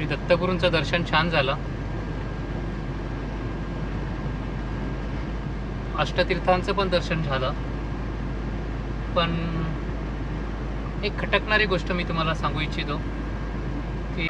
श्री दत्तगुरूंचं दर्शन छान झालं. अष्टतीर्थांचं पण दर्शन झालं. पण एक खटकणारी गोष्ट मी तुम्हाला सांगू इच्छितो की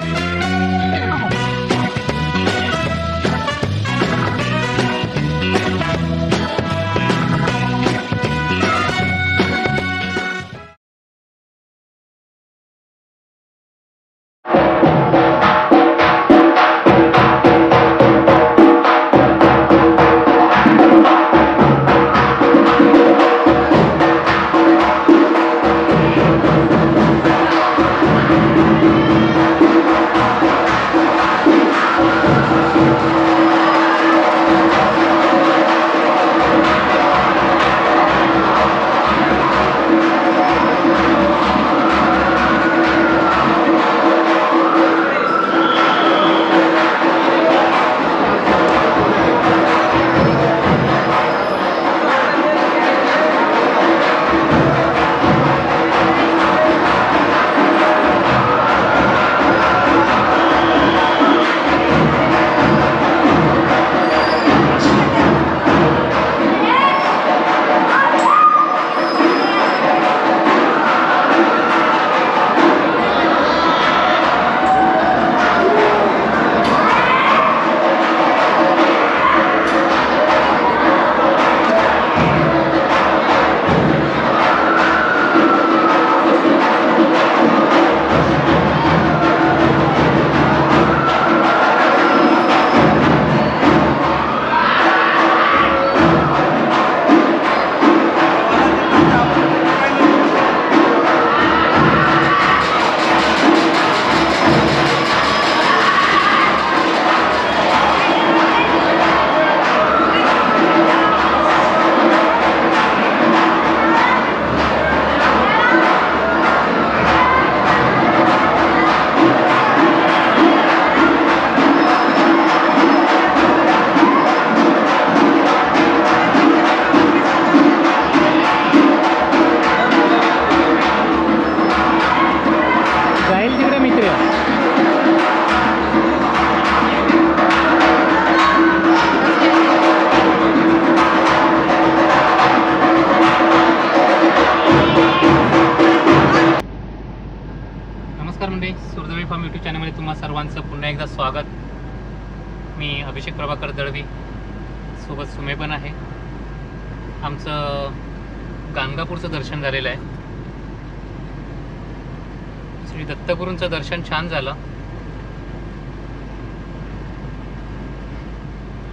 स्वागत. मी अभिषेक प्रभाकर दळवी. सोबत सुमे पण आहे. आमचं गाणगापूरचं दर्शन झालेलं आहे. श्री दत्तगुरूंचं दर्शन छान झालं.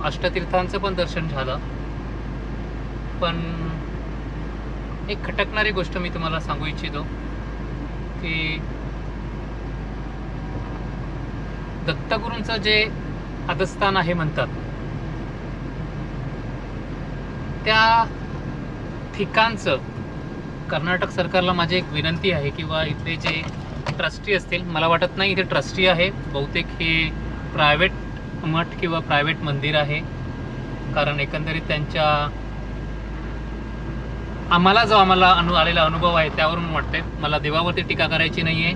अष्टतीर्थांचं पण दर्शन झालं. पण एक खटकणारी गोष्ट मी तुम्हाला सांगू इच्छितो की दत्तगुरूंचं जे आदस्थान आहे म्हणतात त्या ठिकाणचं कर्नाटक सरकारला माझी एक विनंती आहे किंवा इथले जे ट्रस्टी असतील मला वाटत नाही इथे ट्रस्टी आहे बहुतेक हे प्रायव्हेट मठ किंवा प्रायव्हेट मंदिर आहे. कारण एकंदरीत त्यांच्या आम्हाला जो आम्हाला अनु आलेला अनुभव आहे त्यावरून वाटते मला देवावरती टीका करायची नाही आहे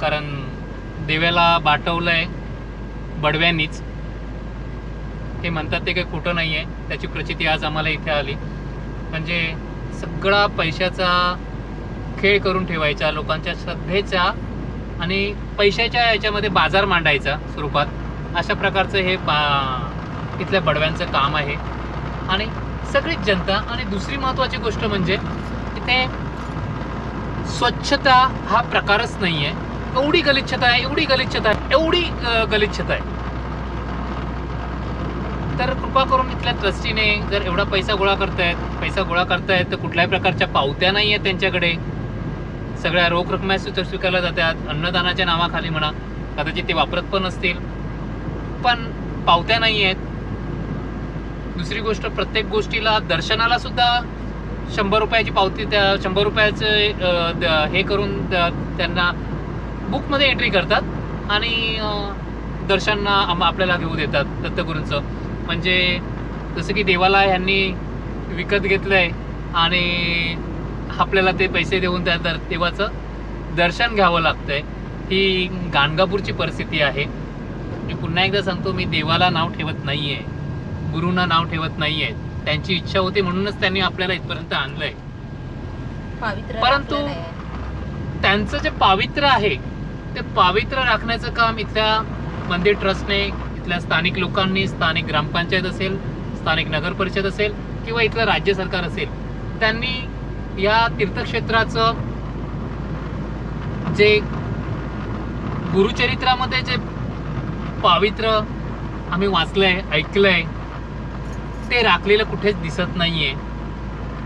कारण देव्याला बाटवलं आहे बडव्यांनीच. हे म्हणतात ते काही खोटं नाही आहे त्याची प्रचिती आज आम्हाला इथे आली. म्हणजे सगळा पैशाचा खेळ करून ठेवायचा लोकांच्या श्रद्धेचा आणि पैशाच्या याच्यामध्ये बाजार मांडायचा स्वरूपात. अशा प्रकारचं हे बा इथल्या बडव्यांचं काम आहे. आणि सगळीच जनता आणि दुसरी महत्त्वाची गोष्ट म्हणजे इथे स्वच्छता हा प्रकारच नाही आहे एवढी गलिच्छता आहे एवढी गलिच्छता आहे एवढी गलिच्छता आहे. तर कृपा करून इथल्या ट्रस्टीने जर एवढा पैसा गोळा करतायत पैसा गोळा करतायत तर कुठल्याही प्रकारच्या पावत्या नाही आहेत त्यांच्याकडे. सगळ्या रोख रकमा सुद्धा स्वीकारल्या जातात अन्नदानाच्या नावाखाली म्हणा कदाचित ते वापरत पण असतील. पण पावत्या नाही आहेत. दुसरी गोष्ट प्रत्येक गोष्टीला दर्शनाला सुद्धा शंभर रुपयाची पावती त्या शंभर रुपयाचं हे करून त्यांना बुकमध्ये एंट्री करतात आणि दर्शन आपल्याला घेऊ देतात दत्तगुरूंचं. म्हणजे जसं की देवाला ह्यांनी विकत घेतलंय आणि आपल्याला ते पैसे देऊन त्या दर देवाचं दर्शन घ्यावं लागतंय ही गाणगापूरची परिस्थिती आहे. मी पुन्हा एकदा सांगतो मी देवाला नाव ठेवत नाही आहे गुरुंना नाव ठेवत नाही आहे त्यांची इच्छा होती म्हणूनच त्यांनी आपल्याला इथपर्यंत आणलंय. परंतु-. त्यांचं जे पावित्र्य आहे ते पावित्र्य राखण्याचं काम इथल्या मंदिर ट्रस्टने इथल्या स्थानिक लोकांनी स्थानिक ग्रामपंचायत असेल स्थानिक नगर परिषद असेल किंवा इथलं राज्य सरकार असेल त्यांनी या तीर्थक्षेत्राचं जे गुरुचरित्रामध्ये जे पावित्र्य आम्ही वाचलंय ऐकलंय ते राखलेलं कुठेच दिसत नाहीये.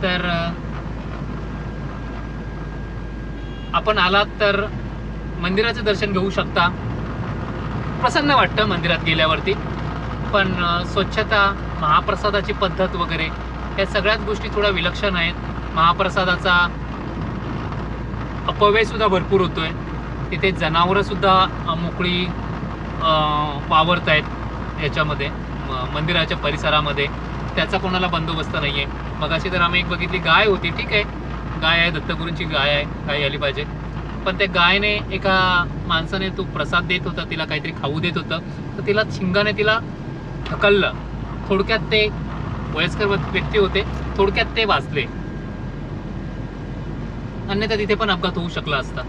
तर आपण आलात तर मंदिराचं दर्शन घेऊ शकता. प्रसन्न वाटतं मंदिरात गेल्यावरती. पण स्वच्छता महाप्रसादाची पद्धत वगैरे या सगळ्याच गोष्टी थोड्या विलक्षण आहेत. महाप्रसादाचा अपव्ययसुद्धा भरपूर भरपूर होतोय. तिथे जनावरंसुद्धा मोकळी वावरत आहेत याच्यामध्ये मंदिराच्या परिसरामध्ये. त्याचा कोणाला बंदोबस्त नाही आहे मगाशी तर आम्ही एक बघितली गाय होती. ठीक आहे. गाय आहे दत्तगुरूंची गाय आहे गाय आली पाहिजे. पण त्या गायने एका माणसाने तो प्रसाद देत होता तिला काहीतरी खाऊ देत होतं. तर तिला शिंगाने तिला ढकललं. थोडक्यात ते वयस्कर व्यक्ती होते थोडक्यात ते वाचले. अन्यथा तिथे पण अपघात होऊ शकला असता.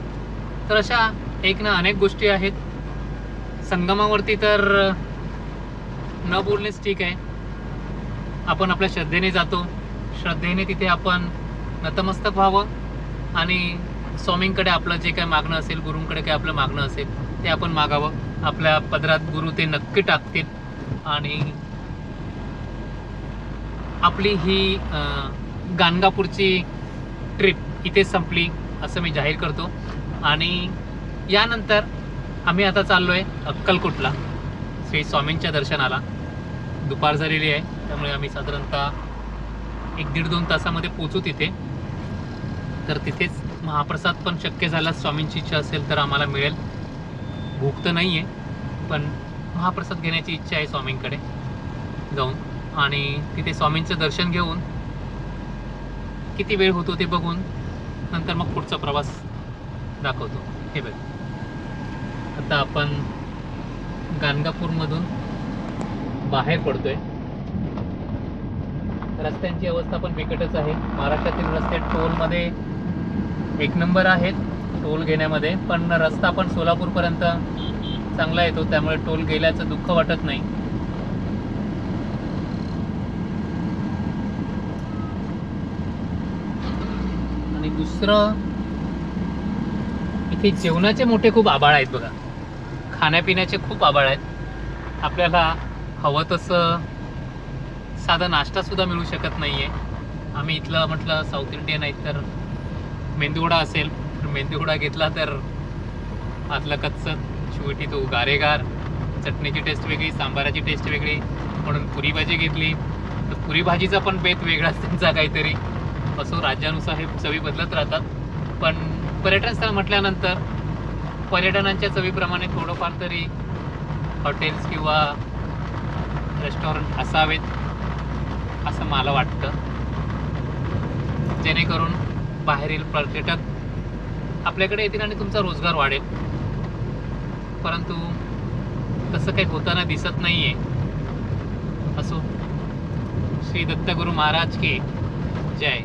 तर अशा एक ना अनेक गोष्टी आहेत. संगमावरती तर न बोलणेच ठीक आहे. आपण आपल्या श्रद्धेने जातो. श्रद्धेने तिथे आपण नतमस्तक व्हावं आणि स्वामींकडे आपलं जे काय मागणं असेल गुरूंकडे काय आपलं मागणं असेल ते आपण मागावं. आपल्या पदरात गुरु ते नक्की टाकतील. आणि आपली ही गाणगापूरची ट्रिप इथे संपली असं मी जाहीर करतो. आणि यानंतर आम्ही आता चाललो आहे अक्कलकोटला. श्री स्वामींच्या दर्शनाला. दुपार झालेली आहे त्यामुळे आम्ही साधारणतः एक दीड दोन तासामध्ये पोचू तिथे. तर तिथेच महाप्रसाद पण शक्य झाला स्वामींची इच्छा असेल तर आम्हाला मिळेल. भूक तर नाही आहे पण महाप्रसाद घेण्याची इच्छा आहे स्वामींकडे. जाऊन आणि तिथे स्वामींचं दर्शन घेऊन किती वेळ होतो ते बघून नंतर मग पुढचा प्रवास दाखवतो. हे बघ. आता आपण गाणगापूरमधून बाहेर पडतोय. रस्त्यांची अवस्था पण बिकटच आहे. महाराष्ट्रातील रस्ते टोलमध्ये एक नंबर आहेत टोल घेण्यामध्ये पण रस्ता पण सोलापूरपर्यंत चांगला येतो त्यामुळे टोल गेल्याचं दुःख वाटत नाही. आणि दुसरं इथे जेवणाचे मोठे खूप आबाळ आहेत बघा. खाण्यापिण्याचे खूप आबाळ आहेत. आपल्याला हवं तसं साधा नाश्ता सुद्धा मिळू शकत नाहीये. आम्ही इथलं म्हटलं साऊथ इंडियन आहेत तर मेंदूगुडा असेल तर मेंदूगुडा घेतला तर आतला कच्चं शेवटी तो गारेगार चटणीची टेस्ट वेगळी सांबाराची टेस्ट वेगळी म्हणून पुरी भाजी घेतली. तर पुरी भाजीचा पण बेत वेगळाच त्यांचा काहीतरी. असो राज्यानुसार हे चवी बदलत राहतात. पण पर्यटन स्थळ म्हटल्यानंतर पर्यटनांच्या चवीप्रमाणे थोडंफार तरी हॉटेल्स किंवा रेस्टॉरंट असावेत असं मला वाटतं. जेणेकरून बाहेरील पर्यटक आपल्याकडे येतील आणि तुमचा रोजगार वाढेल. परंतु तसं काही होताना दिसत नाहीये. असो. श्री दत्तगुरु महाराज की जय.